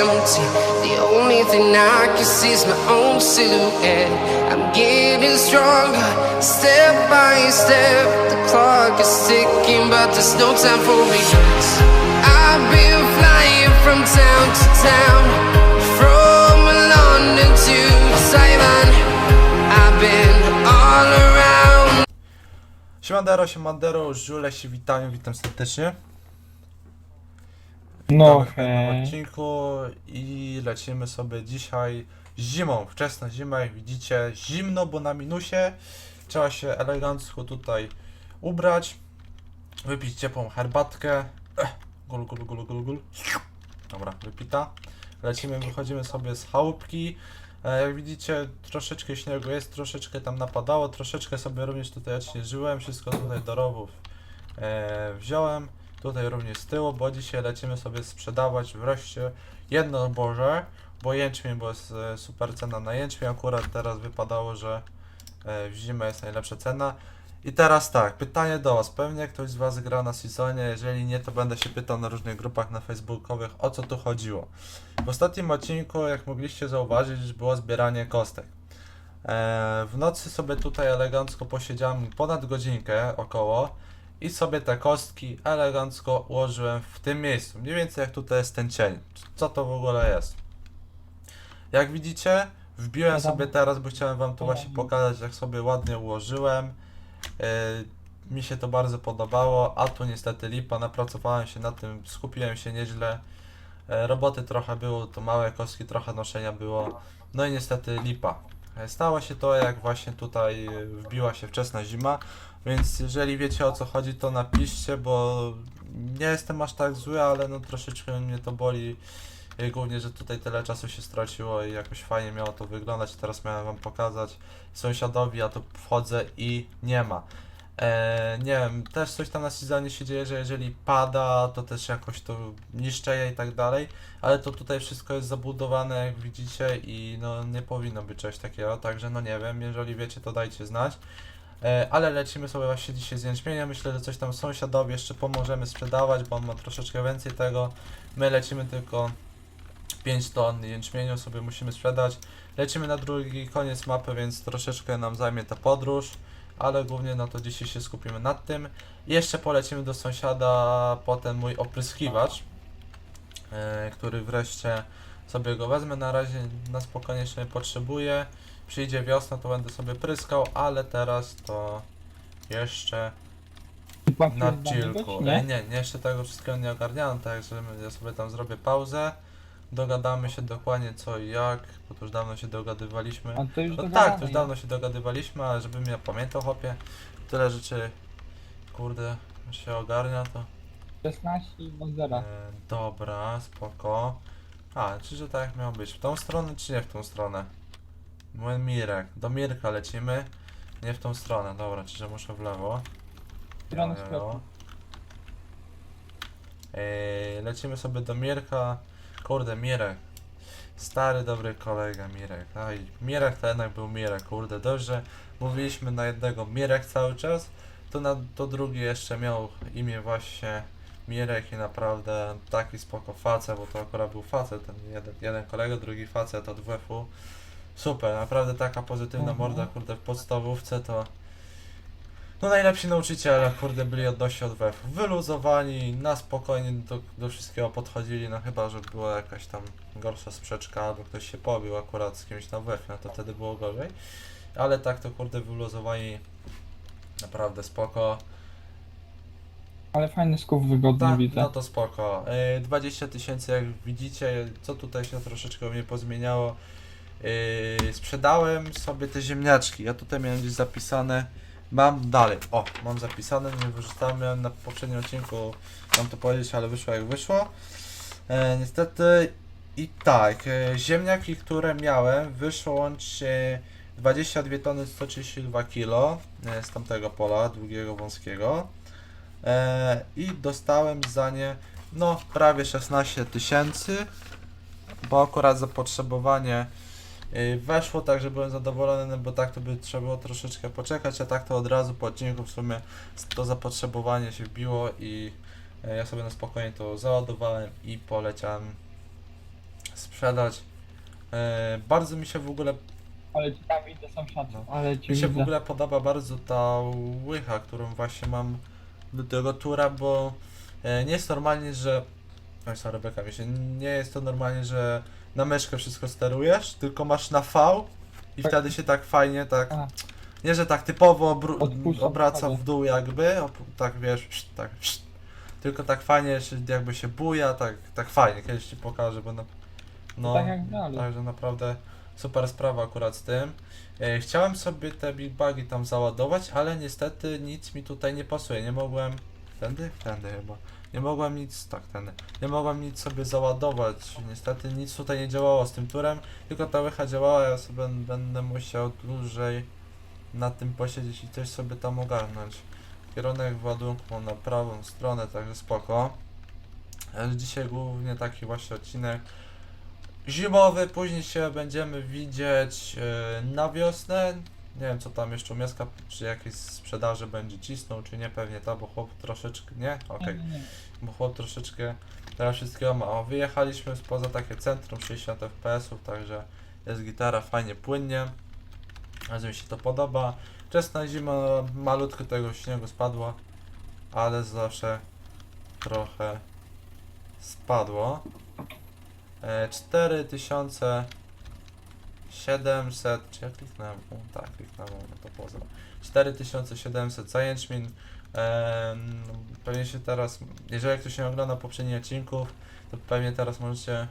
empty. The only thing I can see is my own silhouette. I'm getting stronger, step by step. The clock is ticking, but there's no time for regrets. I've been flying from town to town, from London to Taiwan. I've been all around. Siemandero, siemandero, żule się witają, witam serdecznie. No Witamy w kolejnym hej. odcinku i lecimy sobie dzisiaj zimą, wczesna zima, jak widzicie, zimno, bo na minusie. Trzeba się elegancko tutaj ubrać, wypić ciepłą herbatkę, Ech, gul, gul, gul, gul, gul, dobra, wypita, lecimy, wychodzimy sobie z chałupki, E, Jak widzicie, troszeczkę śniegu jest, troszeczkę tam napadało, troszeczkę sobie również tutaj odśnieżyłem, wszystko tutaj do rowów e, wziąłem, tutaj również z tyłu, bo dzisiaj lecimy sobie sprzedawać wreszcie jedno zboże, bo jęczmień, bo jest e, super cena na jęczmień, akurat teraz wypadało, że e, w zimę jest najlepsza cena. I teraz tak, pytanie do Was. Pewnie ktoś z Was gra na sezonie, jeżeli nie, to będę się pytał na różnych grupach na facebookowych, o co tu chodziło. W ostatnim odcinku, jak mogliście zauważyć, było zbieranie kostek. E, w nocy sobie tutaj elegancko posiedziałem ponad godzinkę około i sobie te kostki elegancko ułożyłem w tym miejscu. Mniej więcej jak tutaj jest ten cień. Co to w ogóle jest? Jak widzicie, wbiłem sobie teraz, bo chciałem wam to właśnie pokazać, jak sobie ładnie ułożyłem. E, mi się to bardzo podobało, a tu niestety lipa, napracowałem się na tym, skupiłem się nieźle. E, roboty trochę było, to małe kostki, trochę noszenia było. No i niestety lipa. E, Stało się to, jak właśnie tutaj wbiła się wczesna zima, więc jeżeli wiecie o co chodzi, to napiszcie, bo nie jestem aż tak zły, ale no troszeczkę mnie to boli. Głównie, że tutaj tyle czasu się straciło i jakoś fajnie miało to wyglądać. Teraz miałem wam pokazać sąsiadowi, a tu wchodzę i nie ma. E, nie wiem, też coś tam na sezonie się dzieje, że jeżeli pada, to też jakoś to niszczeje i tak dalej, ale to tutaj wszystko jest zabudowane, jak widzicie, i no nie powinno być czegoś takiego, także no nie wiem, jeżeli wiecie, to dajcie znać. E, ale lecimy sobie właśnie dzisiaj z jęczmienia, myślę, że coś tam sąsiadowi jeszcze pomożemy sprzedawać, bo on ma troszeczkę więcej tego. My lecimy tylko 5 ton jęczmieniu sobie musimy sprzedać. Lecimy na drugi koniec mapy, więc troszeczkę nam zajmie ta podróż, ale głównie no to dzisiaj się skupimy nad tym. Jeszcze polecimy do sąsiada, potem mój opryskiwacz, e, który wreszcie sobie go wezmę. Na razie na spokojnie jeszcze nie potrzebuję. Przyjdzie wiosna, to będę sobie pryskał, ale teraz to jeszcze na chillku. Nie? Nie? nie, jeszcze tego wszystkiego nie ogarniałem, także ja sobie tam zrobię pauzę. Dogadamy się dokładnie co i jak, bo to już dawno się dogadywaliśmy. A to już No tak, to już dawno się dogadywaliśmy, ale żebym ja pamiętał hopie, tyle rzeczy, kurde, się ogarnia to. 16 bądź 0. E, dobra, spoko. A, czy że tak miało być? W tą stronę, czy nie w tą stronę? Młyn Mirek. Do Mirka lecimy. Nie w tą stronę, dobra, czy że muszę w lewo. Stronę sklepu. Ej, lecimy sobie do Mirka. Kurde, Mirek. Stary, dobry kolega Mirek. Aj, Mirek to jednak był Mirek, kurde, dobrze. Mówiliśmy na jednego Mirek cały czas, to na to drugi jeszcze miał imię właśnie Mirek i naprawdę taki spoko facet, bo to akurat był facet, ten jeden, jeden kolega, drugi facet od WF-u. Super, naprawdę taka pozytywna Mhm. morda, kurde, w podstawówce to no najlepsi nauczyciele, kurde, byli odnośnie od WF. Wyluzowani, na spokojnie do, do wszystkiego podchodzili, no chyba, że była jakaś tam gorsza sprzeczka, albo ktoś się pobił akurat z kimś na WF, no to wtedy było gorzej. Ale tak to kurde wyluzowani, naprawdę spoko. Ale fajny skup wygodny Tak, widzę. no to spoko. Yy, 20 tysięcy, jak widzicie, co tutaj się troszeczkę u mnie pozmieniało. Yy, sprzedałem sobie te ziemniaczki. Ja tutaj miałem gdzieś zapisane. Mam dalej. O, mam zapisane, nie wyrzucałem. Miałem na poprzednim odcinku mam to powiedzieć, ale wyszło jak wyszło. E, niestety i tak, e, ziemniaki, które miałem, wyszło łącznie 22 tony 132 kg e, z tamtego pola, długiego, wąskiego. E, I dostałem za nie no prawie 16 tysięcy, bo akurat zapotrzebowanie y, weszło, także byłem zadowolony, no bo tak to by trzeba było troszeczkę poczekać, a tak to od razu po odcinku w sumie to zapotrzebowanie się wbiło i e, ja sobie na spokojnie to załadowałem i poleciałem sprzedać. E, bardzo mi się w ogóle Ale ci tam widzę No. ale ci Mi się w widzę. ogóle podoba bardzo ta łycha, którą właśnie mam do tego tura, bo e, nie jest normalnie, że. Oj, sorry, mi się nie jest to normalnie, że na myszkę wszystko sterujesz, tylko masz na V i Tak. wtedy się tak fajnie, tak. A. Nie, że tak typowo Odpuszczam obraca w dół jakby, op- tak wiesz, psz, tak, psz, tylko tak fajnie się, jakby się buja, tak, tak fajnie, kiedyś ci pokażę, bo na, no, tak jak dalej. Także naprawdę super sprawa akurat z tym. E, chciałem sobie te big bugi tam załadować, ale niestety nic mi tutaj nie pasuje. Nie mogłem. Tędy? Tędy chyba. Nie mogłem nic. Tak, tędy. Nie mogłem nic sobie załadować. Niestety nic tutaj nie działało z tym turem. Tylko ta łycha działała. Ja sobie będę musiał dłużej na tym posiedzieć i coś sobie tam ogarnąć. Kierunek ładunku mam na prawą stronę, także spoko. Dzisiaj głównie taki właśnie odcinek zimowy, później się będziemy widzieć e, na wiosnę. Nie wiem co tam jeszcze u Miaska, czy jakieś sprzedaży będzie cisnął, czy nie, pewnie to, bo chłop troszeczkę, nie? Okej, nie. bo chłop troszeczkę teraz wszystkiego ma. O, wyjechaliśmy spoza takie centrum 60 fps-ów, także jest gitara fajnie, płynnie. Bardzo mi się to podoba. Wczesna zima, malutko tego śniegu spadło, ale zawsze trochę spadło. E, 4700, czy ja kliknąłem? O, tak, kliknąłem, no to poza. 4700 za jęczmień. Pewnie się teraz, jeżeli ktoś nie ogląda poprzednich odcinków, to pewnie teraz możecie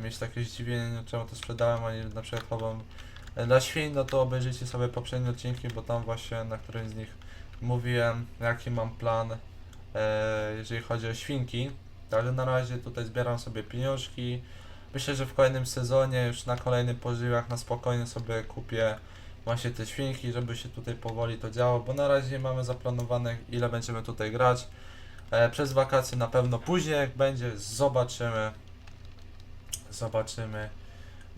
mieć takie zdziwienie, no, czemu to sprzedałem, a nie na przykład chowam e, dla świń, no to obejrzyjcie sobie poprzednie odcinki, bo tam właśnie na którymś z nich mówiłem, jaki mam plan, e, jeżeli chodzi o świnki. Ale na razie tutaj zbieram sobie pieniążki. Myślę, że w kolejnym sezonie, już na kolejnych pożywach, na spokojnie sobie kupię właśnie te świnki, żeby się tutaj powoli to działo, bo na razie nie mamy zaplanowane ile będziemy tutaj grać. E, przez wakacje na pewno później jak będzie, zobaczymy. Zobaczymy.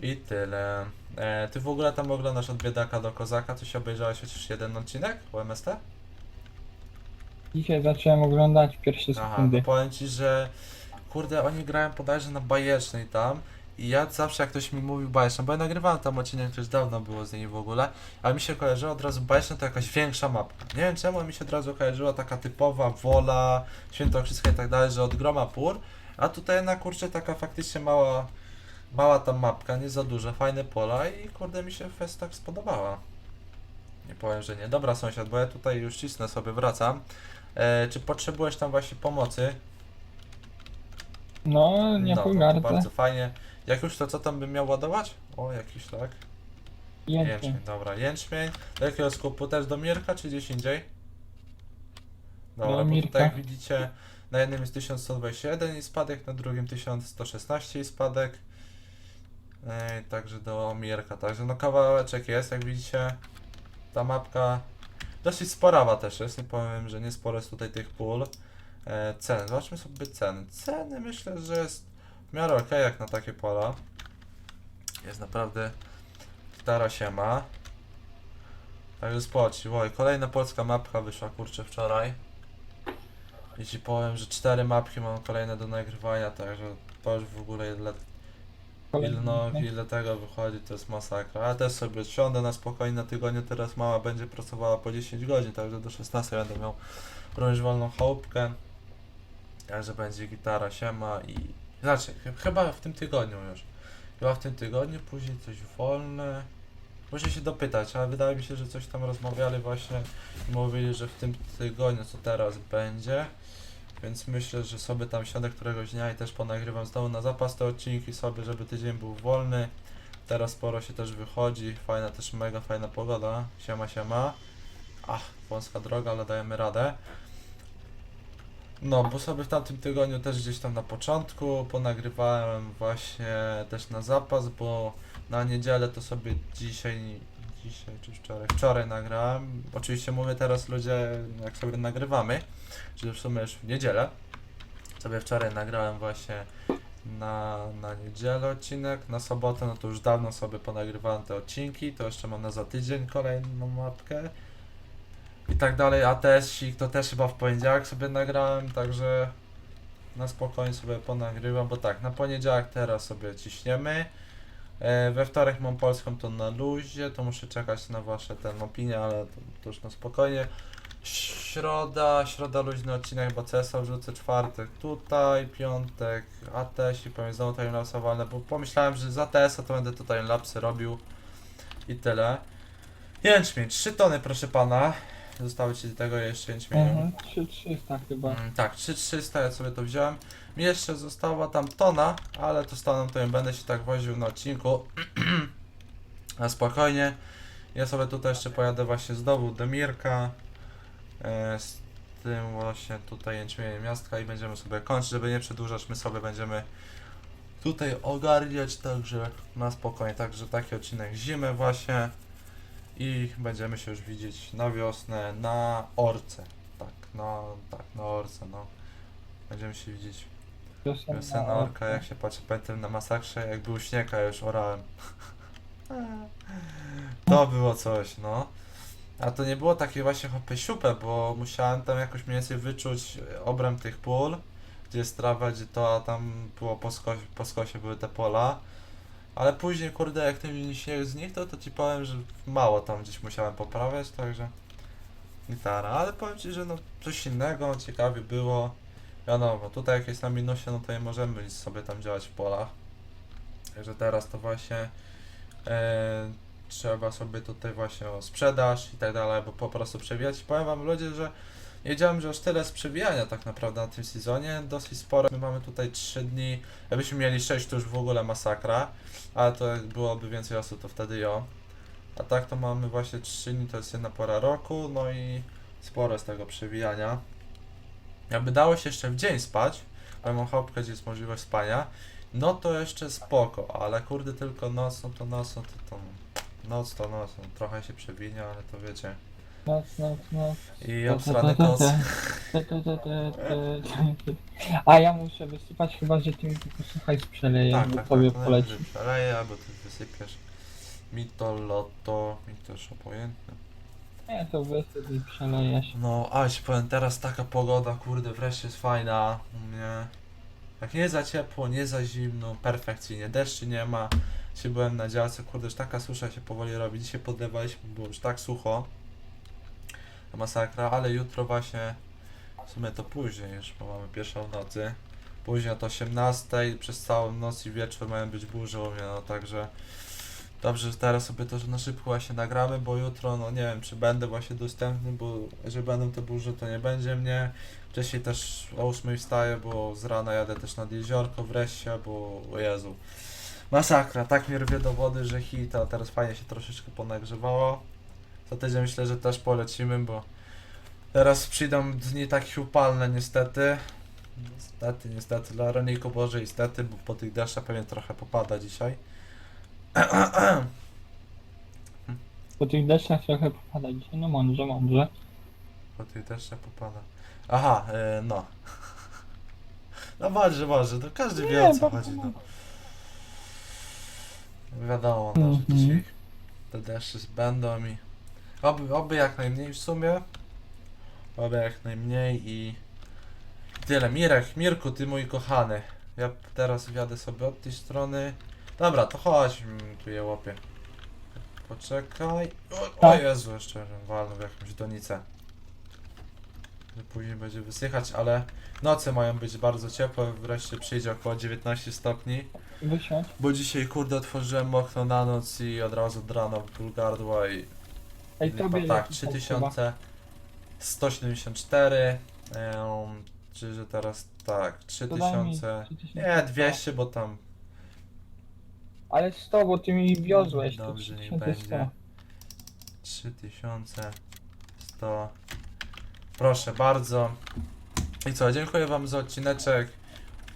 I tyle. E, ty w ogóle tam oglądasz od biedaka do kozaka, ty się obejrzałeś chociaż jeden odcinek o MST? Dzisiaj zacząłem oglądać pierwsze Aha, sekundy. no powiem ci, że kurde, oni grają bodajże na bajecznej tam i ja zawsze jak ktoś mi mówił bajeczna, bo ja nagrywałem tam odcinek, to już dawno było z niej w ogóle, ale mi się kojarzyło od razu bajeczna to jakaś większa mapka. Nie wiem czemu mi się od razu kojarzyła taka typowa wola, świętokrzyska i tak dalej, że od groma pór, a tutaj na kurczę taka faktycznie mała, mała ta mapka, nie za duża, fajne pola i kurde mi się fest tak spodobała. Nie powiem, że nie. Dobra sąsiad, bo ja tutaj już cisnę sobie, wracam. E, czy potrzebujesz tam właśnie pomocy? No, nie no, to pogardzę. bardzo fajnie. Jak już to co tam bym miał ładować? O, jakiś tak. Jęczmień. Jęczmień, dobra. Jęczmień. Do jakiego skupu? Też do Mirka czy gdzieś indziej? Dobra, Do bo Mirka. tutaj jak widzicie na jednym jest 1121 i spadek, na drugim 1116 i spadek. Ej, także do Mirka, także no kawałeczek jest, jak widzicie. Ta mapka dosyć sporawa też jest, nie powiem, że nie sporo jest tutaj tych pól. E, ceny, zobaczmy sobie ceny. Ceny myślę, że jest w miarę ok jak na takie pola. Jest naprawdę stara się ma. Także spoci. Oj, kolejna polska mapka wyszła kurczę wczoraj. I ci powiem, że cztery mapki mam kolejne do nagrywania, także to już w ogóle ile, ile, no, ile tego wychodzi, to jest masakra. Ale też sobie siądę na spokojnie na tygodniu, teraz mama będzie pracowała po 10 godzin, także do 16 będę miał również wolną chałupkę. Także będzie gitara, siema i... Znaczy, ch- chyba w tym tygodniu już. Chyba w tym tygodniu, później coś wolne. Muszę się dopytać, ale wydaje mi się, że coś tam rozmawiali właśnie i mówili, że w tym tygodniu, co teraz będzie. Więc myślę, że sobie tam siądę któregoś dnia i też ponagrywam znowu na zapas te odcinki sobie, żeby tydzień był wolny. Teraz sporo się też wychodzi, fajna też mega fajna pogoda. Siema, siema. Ach, wąska droga, ale dajemy radę. No, bo sobie w tamtym tygodniu też gdzieś tam na początku ponagrywałem właśnie też na zapas, bo na niedzielę to sobie dzisiaj, dzisiaj czy wczoraj, wczoraj nagrałem. Oczywiście mówię teraz ludzie, jak sobie nagrywamy, że w sumie już w niedzielę. Sobie wczoraj nagrałem właśnie na, na niedzielę odcinek, na sobotę, no to już dawno sobie ponagrywałem te odcinki, to jeszcze mam na za tydzień kolejną mapkę i tak dalej, a też to też chyba w poniedziałek sobie nagrałem, także na spokojnie sobie ponagrywam, bo tak, na poniedziałek teraz sobie ciśniemy. E, we wtorek mam polską to na luzie, to muszę czekać na wasze ten opinie, ale to, to już na spokojnie. Środa, środa luźny odcinek, bo CSA wrzucę czwartek tutaj, piątek ATS i powiem znowu timelapse walne, bo pomyślałem, że za TS-a to będę tutaj lapsy robił i tyle. Jęczmień, 3 tony proszę pana. Zostały ci do tego jeszcze jęczmieniu. Mhm. 3300 chyba. Mm, tak, 3300 ja sobie to wziąłem. Mi jeszcze została tam tona, ale to staną to nie będę się tak woził na odcinku. Na spokojnie. Ja sobie tutaj jeszcze pojadę właśnie znowu do Mirka. E, z tym właśnie tutaj jęczmieniem miastka i będziemy sobie kończyć, żeby nie przedłużać, my sobie będziemy tutaj ogarniać, także na spokojnie, także taki odcinek zimy właśnie i będziemy się już widzieć na wiosnę na Orce. Tak, no, tak, na Orce, no. Będziemy się widzieć. Wiosenna Orka, jak się patrzy pamiętam na masakrze, jak był śnieg, a już orałem. To było coś, no. A to nie było takie właśnie hopy siupę, bo musiałem tam jakoś mniej więcej wyczuć obręb tych pól, gdzie jest trawa, gdzie to, a tam było po skosie, po skosie były te pola. Ale później, kurde, jak ten śnieg zniknął, to ci powiem, że mało tam gdzieś musiałem poprawiać, także gitara. Ale powiem ci, że no coś innego, ciekawie było. Wiadomo, tutaj jak jest na minusie, no to nie możemy sobie tam działać w polach. Także teraz to właśnie e, trzeba sobie tutaj właśnie o sprzedaż i tak dalej, bo po prostu przewijać. Powiem wam ludzie, że nie wiedziałem, że aż tyle jest przewijania tak naprawdę na tym sezonie, dosyć sporo. My mamy tutaj 3 dni, jakbyśmy mieli 6 to już w ogóle masakra, ale to jak byłoby więcej osób to wtedy jo. A tak to mamy właśnie 3 dni, to jest jedna pora roku, no i sporo jest tego przewijania. Jakby dało się jeszcze w dzień spać, ja mam chopkę, gdzie jest możliwość spania, no to jeszcze spoko, ale kurde tylko nocą to nocą to, to noc to noc, no, trochę się przewinia, ale to wiecie. Noc, noc, noc. I obsrany koc. Te, te, te, te. A ja muszę wysypać chyba, że ty mi tylko słuchaj Tak, bo tak, tobie tak, poleci. najwyżej przeleję, albo ty wysypiesz. Mi to loto, mi to już obojętne. Nie, to wysyp i przelejesz. No, ale ci powiem, teraz taka pogoda, kurde, wreszcie jest fajna u mnie. Jak nie za ciepło, nie za zimno, perfekcyjnie, deszczy nie ma. Dzisiaj byłem na działce, kurde, już taka susza się powoli robi. Dzisiaj podlewaliśmy, było już tak sucho. Masakra, ale jutro właśnie, w sumie to później już, bo mamy pierwszą nocy. Później od 18 przez całą noc i wieczór mają być burze u mnie, no także... Dobrze, że teraz sobie to że na szybko właśnie nagramy, bo jutro, no nie wiem, czy będę właśnie dostępny, bo jeżeli będą te burze, to nie będzie mnie. Wcześniej też o 8 wstaję, bo z rana jadę też nad jeziorko wreszcie, bo o Jezu. Masakra, tak mnie rwie do wody, że hit, a teraz fajnie się troszeczkę ponagrzewało. Za tydzień myślę, że też polecimy, bo teraz przyjdą dni takie upalne niestety. Niestety, niestety, dla rolników Boże niestety, bo po tych deszczach pewnie trochę popada dzisiaj. Po tych deszczach trochę popada dzisiaj, no mądrze, mądrze. Po tych deszczach popada. Aha, e, no. No może, może, to każdy wie o co chodzi. No. Wiadomo, no, że Mhm. dzisiaj te deszcze będą i oby, oby jak najmniej w sumie. Oby jak najmniej i tyle. Mirek, Mirku, ty mój kochany. Ja teraz wjadę sobie od tej strony. Dobra, to chodź, mm, tu je łapię. Poczekaj. O, o Tak. Jezu, jeszcze walnę w jakąś donicę. Później będzie wysychać, ale noce mają być bardzo ciepłe. Wreszcie przyjdzie około 19 stopni. Wysiądź. Bo dzisiaj kurde otworzyłem okno na noc i od razu od rana w ból gardła i Ej, tobie tak, leci chyba. 3174 um, czy że teraz tak, To daj mi 3000 3000. nie 200, bo tam Ale 100, bo ty mi wiozłeś. to Dobrze, niech 3100. będzie. 3100 proszę bardzo i co, dziękuję wam za odcineczek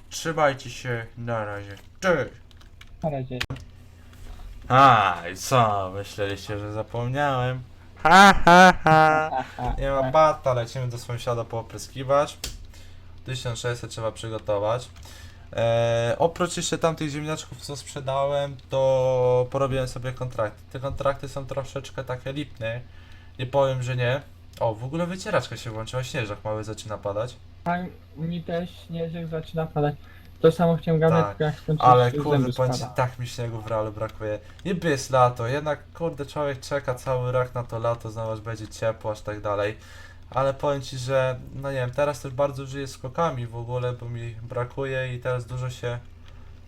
trzymajcie się, na razie cześć Na razie. A, i co? Myśleliście, że zapomniałem? Ha, ha, ha. Aha, Nie ma bata, lecimy do sąsiada poopryskiwać. 1600 trzeba przygotować. Eee, oprócz jeszcze tamtych ziemniaczków, co sprzedałem, to porobiłem sobie kontrakty. Te kontrakty są troszeczkę takie lipne. Nie powiem, że nie. O, w ogóle wycieraczka się włączyła, śnieżek mały zaczyna padać. A mi też śnieżek zaczyna padać. To samo chciałem gadać, Tak, jak skończyć Ale kurde, powiem ci, tak mi śniegu w realu brakuje. Niby jest lato, jednak kurde, człowiek czeka cały rok na to lato, znowu aż będzie ciepło, aż tak dalej. Ale powiem ci, że no nie wiem, teraz też bardzo żyję skokami w ogóle, bo mi brakuje i teraz dużo się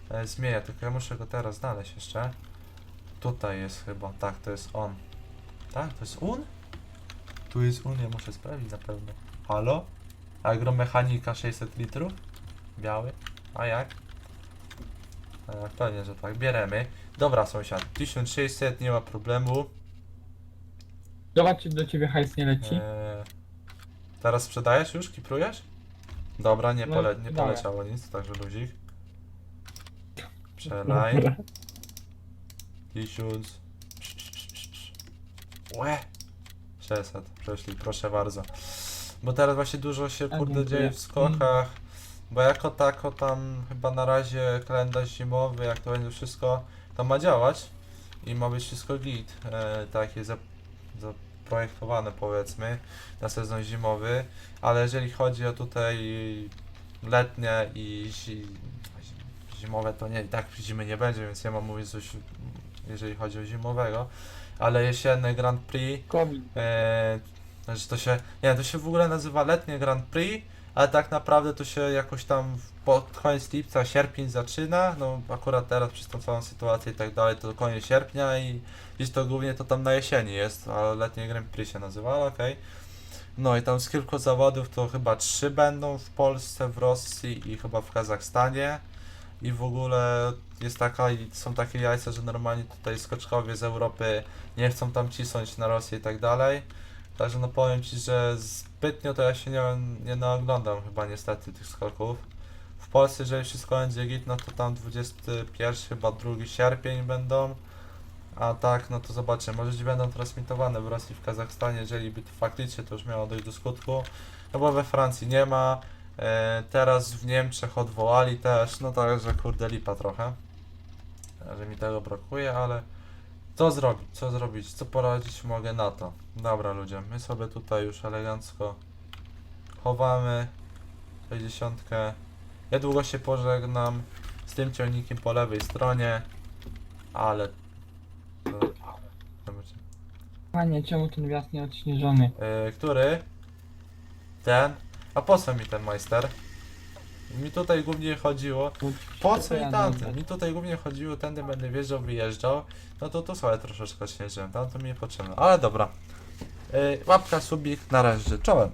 e, zmienia, tylko ja muszę go teraz znaleźć jeszcze. Tutaj jest chyba, tak, to jest on. Tak, to jest un? Tu jest un, ja muszę sprawdzić na pewno. Halo? Agromechanika 600 litrów? Biały? A jak? E, pewnie, że tak. Bieremy. Dobra, sąsiad. 1600, nie ma problemu. Zobacz, czy do ciebie hajs nie leci. E, teraz sprzedajesz już? Kiprujesz? Dobra, nie, No, pole, nie poleciało nic, także luzik. Przelaj. Dobra. 1000. Łe! 600, przeszli, proszę bardzo. Bo teraz właśnie dużo się A, kurde dziękuję. dzieje w skokach. Bo jako tako tam chyba na razie kalendarz zimowy, jak to będzie wszystko, to ma działać i ma być wszystko git. E, tak jest zap- zaprojektowane powiedzmy na sezon zimowy, ale jeżeli chodzi o tutaj letnie i zi- zimowe, to nie, tak zimy nie będzie, więc nie mam mówić coś, jeżeli chodzi o zimowego, ale jesienne Grand Prix. Eee, znaczy to się, nie, to się w ogóle nazywa letnie Grand Prix, ale tak naprawdę to się jakoś tam pod koniec lipca, sierpień zaczyna, no akurat teraz przez tą całą sytuację i tak dalej to koniec sierpnia i gdzieś to głównie to tam na jesieni jest, ale letnie Grand Prix się nazywa, okej. No i tam z kilku zawodów to chyba trzy będą w Polsce, w Rosji i chyba w Kazachstanie. I w ogóle jest taka, są takie jajca, że normalnie tutaj skoczkowie z Europy nie chcą tam cisnąć na Rosję i tak dalej. Także no powiem Ci, że zbytnio to ja się nie, nie naoglądam chyba niestety tych skoków. W Polsce, jeżeli wszystko będzie git, no to tam 21 chyba 2 sierpień będą. A tak, no to zobaczymy. Może gdzieś będą transmitowane w Rosji, w Kazachstanie, jeżeli by to faktycznie to już miało dojść do skutku. No bo we Francji nie ma. E, teraz w Niemczech odwołali też, no także kurde lipa trochę. Że mi tego brakuje, ale co zrobić, co zrobić, co poradzić mogę na to. Dobra ludzie, my sobie tutaj już elegancko chowamy 60. Niedługo się pożegnam z tym ciągnikiem po lewej stronie, ale to... Panie, czemu ten wjazd nie odśnieżony? Yy, który? Ten? A po co mi ten majster? Mi tutaj głównie chodziło. Po co i tamten? Mi tutaj głównie chodziło, tędy będę wjeżdżał, wyjeżdżał. No to to sobie troszeczkę śnieżyłem, tam to mi nie potrzebne. Ale dobra. Yy, łapka, subik, na razie, czołem.